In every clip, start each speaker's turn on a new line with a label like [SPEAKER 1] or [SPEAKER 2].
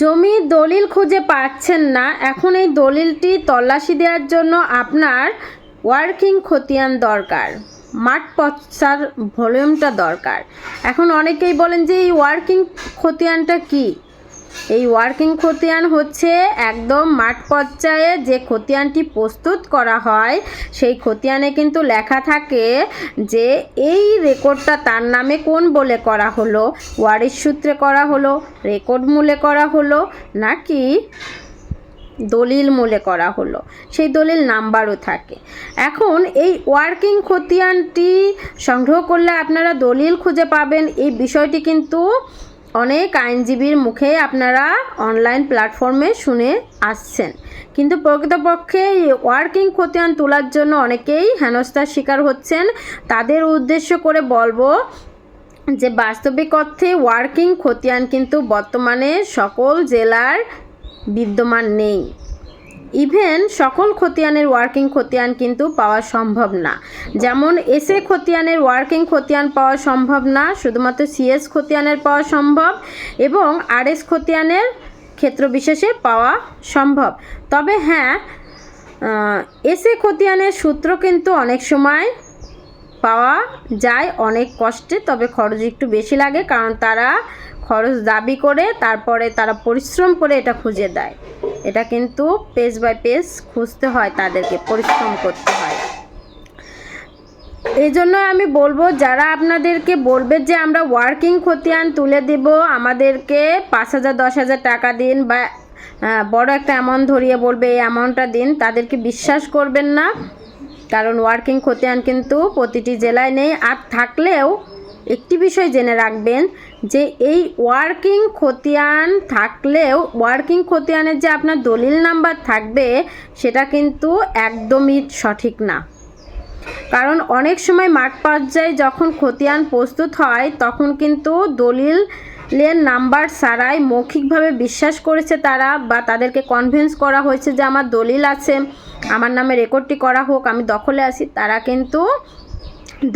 [SPEAKER 1] জমি দলিল খুঁজে পাচ্ছেন না। এখন এই দলিলটি তল্লাশি দেওয়ার জন্য আপনার ওয়ার্কিং খতিয়ান দরকার। মাঠ পচার ভলিউমটা দরকার। এখন অনেকেই বলেন যে এই ওয়ার্কিং খতিয়ানটা কি? এই ওয়ার্কিং খতিয়ান হচ্ছে একদম মাঠ পর্যায়ে যে খতিয়ানটি প্রস্তুত করা হয়, সেই খতিয়ানে কিন্তু লেখা থাকে যে এই রেকর্ডটা তার নামে কোন বলে করা হলো, ওয়ারিশ সূত্রে করা হলো, রেকর্ড মূলে করা হলো, নাকি দলিল মূলে করা হলো, সেই দলিল নাম্বারও থাকে। এখন এই ওয়ার্কিং খতিয়ানটি সংগ্রহ করলে আপনারা দলিল খুঁজে পাবেন, এই বিষয়টি কিন্তু অনেক আইনজীবীর মুখে আপনারা অনলাইন প্ল্যাটফর্মে শুনে আসছেন। কিন্তু প্রকৃতপক্ষে ওয়ার্কিং খতিয়ান তোলার জন্য অনেকেই হেনস্থার শিকার হচ্ছেন। তাদের উদ্দেশ্য করে বলব যে বাস্তবিক অর্থে ওয়ার্কিং খতিয়ান কিন্তু বর্তমানে সকল জেলার বিদ্যমান নেই। ইভেন সকল খতিয়ানের ওয়ার্কিং খতিয়ান কিন্তু পাওয়া সম্ভব না। যেমন এসএ খতিয়ানের ওয়ার্কিং খতিয়ান পাওয়া সম্ভব না, শুধুমাত্র সিএস খতিয়ানের পাওয়া সম্ভব এবং আরএস খতিয়ানের ক্ষেত্র বিশেষে পাওয়া সম্ভব। তবে হ্যাঁ এসএ খতিয়ানের সূত্র কিন্তু অনেক সময় পাওয়া যায় অনেক কষ্টে, তবে খরচ একটু বেশি লাগে কারণ তারা খরচ দাবি করে, তারপরে তারা পরিশ্রম করে এটা খুঁজে দেয়। এটা কিন্তু পেজ বাই পেজ খুঁজতে হয় তাদেরকে, পরিশ্রম করতে হয়। এই জন্য আমি বলব, যারা আপনাদেরকে বলবে যে আমরা ওয়ার্কিং খতিয়ান তুলে দেব, আমাদেরকে পাঁচ হাজার, দশ হাজার টাকা দিন বা বড় একটা অ্যামাউন্ট ধরিয়ে বলবে, এই অ্যামাউন্টটা দিন, তাদেরকে বিশ্বাস করবেন না। কারণ ওয়ার্কিং খতিয়ান কিন্তু প্রতিটি জেলায় নেই। আর থাকলেও একটি বিষয় জেনে রাখবেন যে এই ওয়ার্কিং খতিয়ান থাকলেও, ওয়ার্কিং খতিয়ানের যে আপনার দলিল নাম্বার থাকবে, সেটা কিন্তু একদমই সঠিক না। কারণ অনেক সময় মাঠ পর্যায়ে যখন খতিয়ান প্রস্তুত হয়, তখন কিন্তু দলিলের নাম্বার ছাড়াই মৌখিকভাবে বিশ্বাস করেছে তারা বা তাদেরকে কনভিন্স করা হয়েছে যে আমার দলিল আছে, আমার নামে রেকর্ডটি করা হোক, আমি দখলে আছি। তারা কিন্তু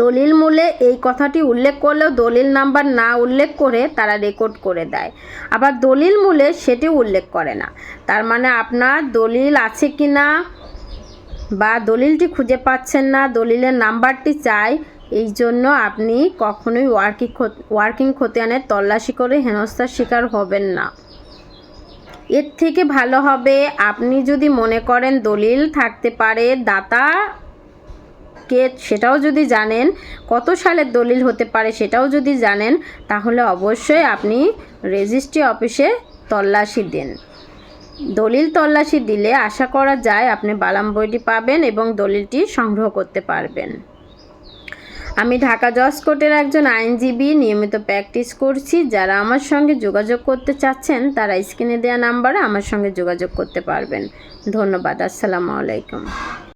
[SPEAKER 1] দলিল মূলে এই কথাটি উল্লেখ করলেও দলিল নাম্বার না উল্লেখ করে তারা রেকর্ড করে দেয়। আবার দলিল মূলে সেটি উল্লেখ করে না। তার মানে আপনার দলিল আছে কি না বা দলিলটি খুঁজে পাচ্ছেন না, দলিলের নাম্বারটি চাই, এই জন্য আপনি কখনোই ওয়ার্কিং ওয়ার্কিং খতিয়ানের তল্লাশি করে হেনস্থার শিকার হবেন না। এর থেকে ভালো হবে, আপনি যদি মনে করেন দলিল থাকতে পারে, দাতা কে সেটাও যদি জানেন, কত সালের দলিল হতে পারে সেটাও যদি জানেন, তাহলে অবশ্যই আপনি রেজিস্ট্রি অফিসে তল্লাশি দেন। দলিল তল্লাশি দিলে আশা করা যায় আপনি বালাম বইটি পাবেন এবং দলিলটি সংগ্রহ করতে পারবেন। আমি ঢাকা জজ কোর্টের একজন আইনজীবী, নিয়মিত প্র্যাকটিস করছি। যারা আমার সঙ্গে যোগাযোগ করতে চাচ্ছেন, তারা স্ক্রিনে দেওয়া নাম্বারে আমার সঙ্গে যোগাযোগ করতে পারবেন। ধন্যবাদ, আসসালামু আলাইকুম।